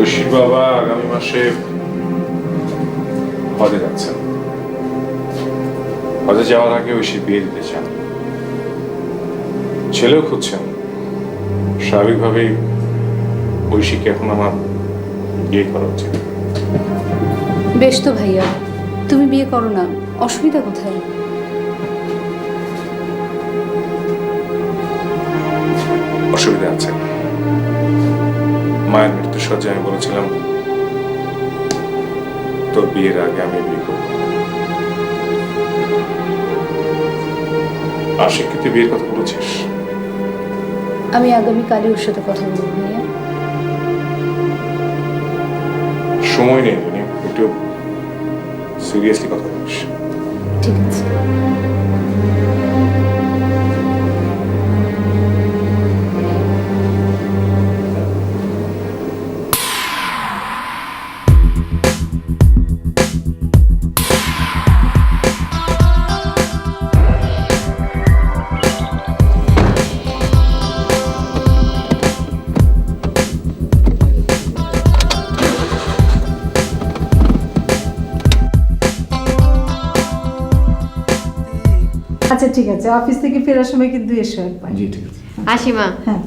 ঐশীর বাবা আগামী মাসে হজে যাচ্ছেন। হজে যাওয়ার আগে ঐশীর বিয়ে দিতে চান। ছেলেও খুঁজছেন। স্বাভাবিকভাবেই ঐশীকে এখন আমার বিয়ে করা উচিত। বেশ তো ভাইয়া তুমি বিয়ে করো না অসুবিধা কোথায়? অসুবিধা আছে। মায়ের মৃত্যু সজ্জায় আমি বলেছিলাম তোর বিয়ের আগে আমি বিয়ে করব। আশিক কি তুই বিয়ের কথা বলেছিস? আমি আগামীকালই ওর সাথে কথা বলব ভাইয়া। সময় নেই একটু সিরিয়াসলি কথা বলিস। ঠিক আছে। আচ্ছা ঠিক আছে। অফিস থেকে ফেরার সময় কিন্তু এসো একবার। জি ঠিক আছে। আসি মা হ্যাঁ।